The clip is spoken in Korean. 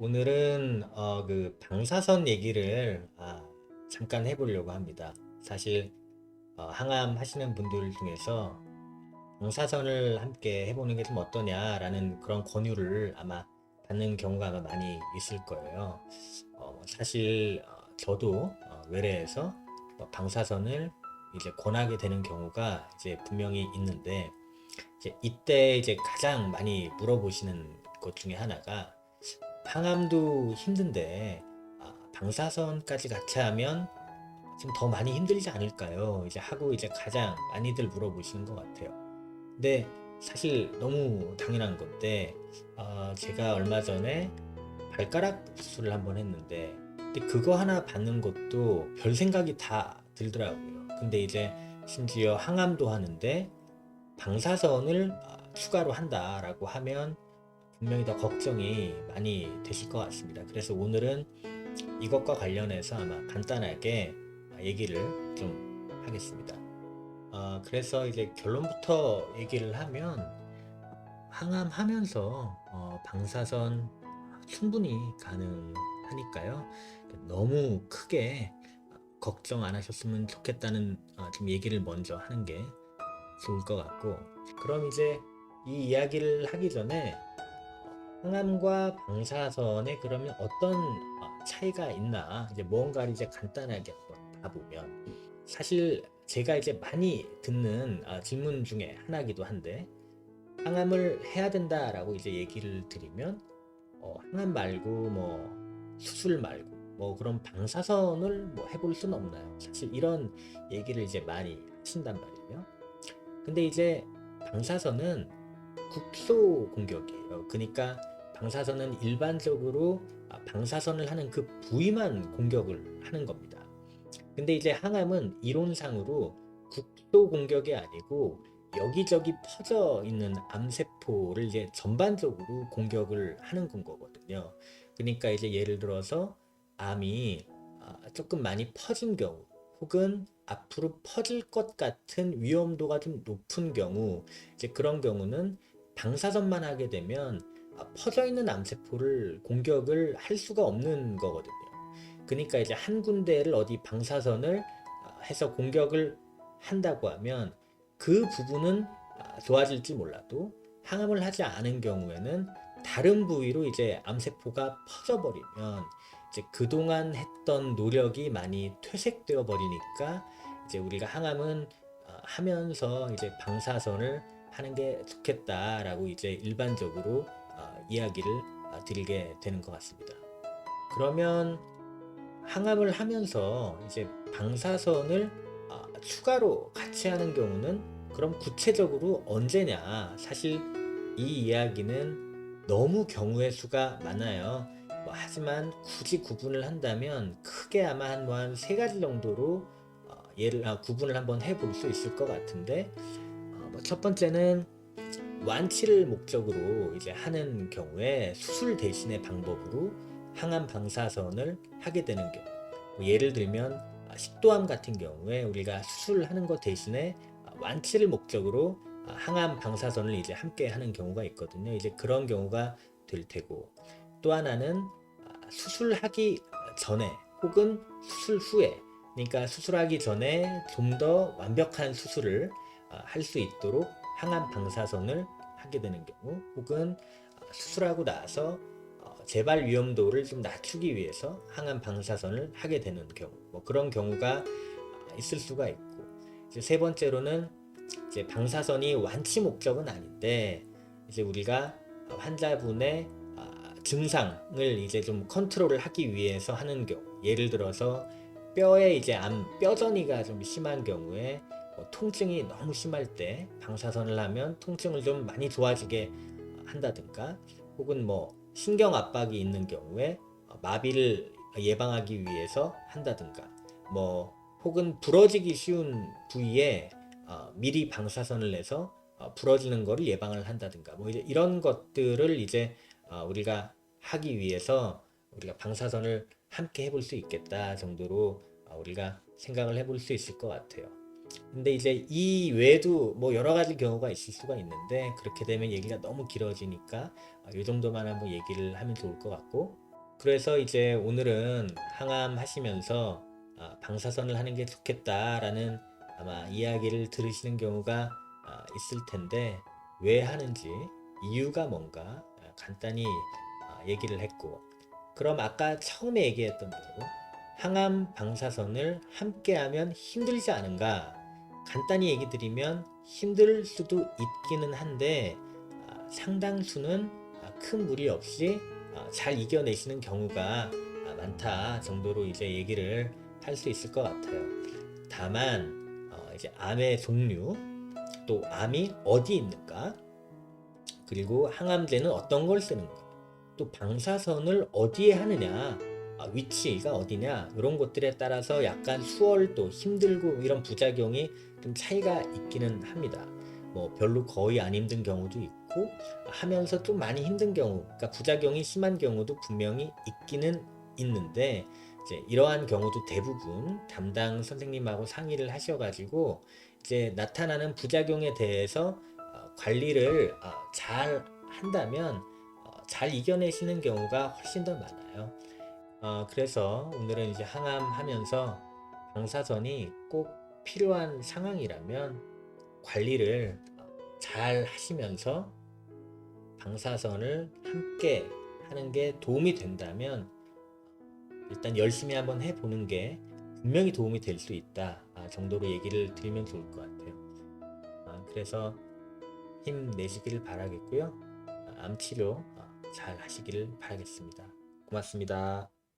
오늘은 어, 그 방사선 얘기를 아, 잠깐 해보려고 합니다. 사실 어, 항암 하시는 분들 중에서 방사선을 함께 해보는 게 좀 어떠냐라는 그런 권유를 아마 받는 경우가 아마 많이 있을 거예요. 어, 사실 어, 저도 어, 외래에서 뭐 방사선을 이제 권하게 되는 경우가 이제 분명히 있는데 이제 이때 이제 가장 많이 물어보시는 것 중에 하나가 항암도 힘든데 아, 방사선까지 같이 하면 좀더 많이 힘들지 않을까요? 이제 하고 이제 가장 많이들 물어보시는 것 같아요. 근데 사실 너무 당연한 건데 어, 제가 얼마 전에 발가락 수술을 한번 했는데 근데 그거 하나 받는 것도 별 생각이 다 들더라고요. 근데 이제 심지어 항암도 하는데 방사선을 아, 추가로 한다라고 하면 분명히 더 걱정이 많이 되실 것 같습니다. 그래서 오늘은 이것과 관련해서 아마 간단하게 얘기를 좀 하겠습니다. 어, 그래서 이제 결론부터 얘기를 하면 항암하면서 어, 방사선 충분히 가능하니까요. 너무 크게 걱정 안 하셨으면 좋겠다는 어, 좀 얘기를 먼저 하는 게 좋을 것 같고 그럼 이제 이 이야기를 하기 전에 항암과 방사선에 그러면 어떤 어, 차이가 있나 이제 뭔가를 이제 간단하게 봐보면 사실 제가 이제 많이 듣는 아, 질문 중에 하나기도 한데 항암을 해야 된다라고 이제 얘기를 드리면 어, 항암 말고 뭐 수술 말고 뭐 그런 방사선을 뭐 해볼 수는 없나요? 사실 이런 얘기를 이제 많이 하신단 말이에요. 근데 이제 방사선은 국소 공격이에요. 그러니까 방사선은 일반적으로 아, 방사선을 하는 그 부위만 공격을 하는 겁니다. 근데 이제 항암은 이론상으로 국소 공격이 아니고 여기저기 퍼져 있는 암세포를 이제 전반적으로 공격을 하는 건 거거든요. 그러니까 이제 예를 들어서 암이 아, 조금 많이 퍼진 경우 혹은 앞으로 퍼질 것 같은 위험도가 좀 높은 경우 이제 그런 경우는 방사선만 하게 되면 아, 퍼져 있는 암세포를 공격을 할 수가 없는 거거든요. 그러니까 이제 한 군데를 어디 방사선을 아, 해서 공격을 한다고 하면 그 부분은 아, 좋아질지 몰라도 항암을 하지 않은 경우에는 다른 부위로 이제 암세포가 퍼져버리면 이제 그동안 했던 노력이 많이 퇴색되어 버리니까 이제 우리가 항암은 어, 하면서 이제 방사선을 하는 게 좋겠다라고 이제 일반적으로 어, 이야기를 어, 드리게 되는 것 같습니다. 그러면 항암을 하면서 이제 방사선을 어, 추가로 같이 하는 경우는 그럼 구체적으로 언제냐? 사실 이 이야기는 너무 경우의 수가 많아요. 뭐 하지만 굳이 구분을 한다면 크게 아마 한세 가지 정도로 어, 예를 아, 구분을 한번 해볼 수 있을 것 같은데 어, 뭐첫 번째는 완치를 목적으로 이제 하는 경우에 수술 대신의 방법으로 항암 방사선을 하게 되는 경우 뭐 예를 들면 아, 식도암 같은 경우에 우리가 수술하는 것 대신에 아, 완치를 목적으로 아, 항암 방사선을 이제 함께 하는 경우가 있거든요. 이제 그런 경우가 될 테고 또 하나는 수술하기 전에 혹은 수술 후에 그러니까 수술하기 전에 좀 더 완벽한 수술을 할 수 있도록 항암 방사선을 하게 되는 경우 혹은 수술하고 나서 어, 재발 위험도를 좀 낮추기 위해서 항암 방사선을 하게 되는 경우 뭐 그런 경우가 있을 수가 있고 이제 세 번째로는 이제 방사선이 완치 목적은 아닌데 이제 우리가 환자분의 증상을 이제 좀 컨트롤을 하기 위해서 하는 경우 예를 들어서 뼈에 이제 암 뼈전이가 좀 심한 경우에 뭐 통증이 너무 심할 때 방사선을 하면 통증을 좀 많이 좋아지게 한다든가 혹은 뭐 신경 압박이 있는 경우에 마비를 예방하기 위해서 한다든가 뭐 혹은 부러지기 쉬운 부위에 어, 미리 방사선을 내서 어, 부러지는 것을 예방을 한다든가 뭐 이제 이런 것들을 이제 어, 우리가 하기 위해서 우리가 방사선을 함께 해볼 수 있겠다 정도로 어, 우리가 생각을 해볼 수 있을 것 같아요. 근데 이제 이 외에도 뭐 여러 가지 경우가 있을 수가 있는데 그렇게 되면 얘기가 너무 길어지니까 어, 이 정도만 한번 얘기를 하면 좋을 것 같고. 그래서 이제 오늘은 항암 하시면서 아, 방사선을 하는 게 좋겠다라는 아마 이야기를 들으시는 경우가 아, 있을 텐데 왜 하는지 이유가 뭔가 아, 간단히 아, 얘기를 했고. 그럼 아까 처음에 얘기했던 대로 항암 방사선을 함께 하면 힘들지 않은가 간단히 얘기 드리면 힘들 수도 있기는 한데 아, 상당수는 아, 큰 무리 없이 아, 잘 이겨내시는 경우가 아, 많다 정도로 이제 얘기를 할 수 있을 것 같아요. 다만 어, 이제 암의 종류 또 암이 어디 있는가 그리고 항암제는 어떤 걸 쓰는가 또 방사선을 어디에 하느냐 아, 위치가 어디냐 이런 것들에 따라서 약간 수월도 힘들고 이런 부작용이 좀 차이가 있기는 합니다. 뭐 별로 거의 안 힘든 경우도 있고 하면서 좀 많이 힘든 경우, 그러니까 부작용이 심한 경우도 분명히 있기는 있는데 이제 이러한 경우도 대부분 담당 선생님하고 상의를 하셔가지고 이제 나타나는 부작용에 대해서 어, 관리를 어, 잘 한다면 어, 잘 이겨내시는 경우가 훨씬 더 많아요. 어, 그래서 오늘은 이제 항암하면서 방사선이 꼭 필요한 상황이라면 관리를 어, 잘 하시면서 방사선을 함께 하는 게 도움이 된다면 일단 열심히 한번 해보는 게 분명히 도움이 될 수 있다 아, 정도로 얘기를 드리면 좋을 것 같아요. 아, 그래서 힘내시기를 바라겠고요. 아, 암 치료 아, 잘 하시기를 바라겠습니다. 고맙습니다.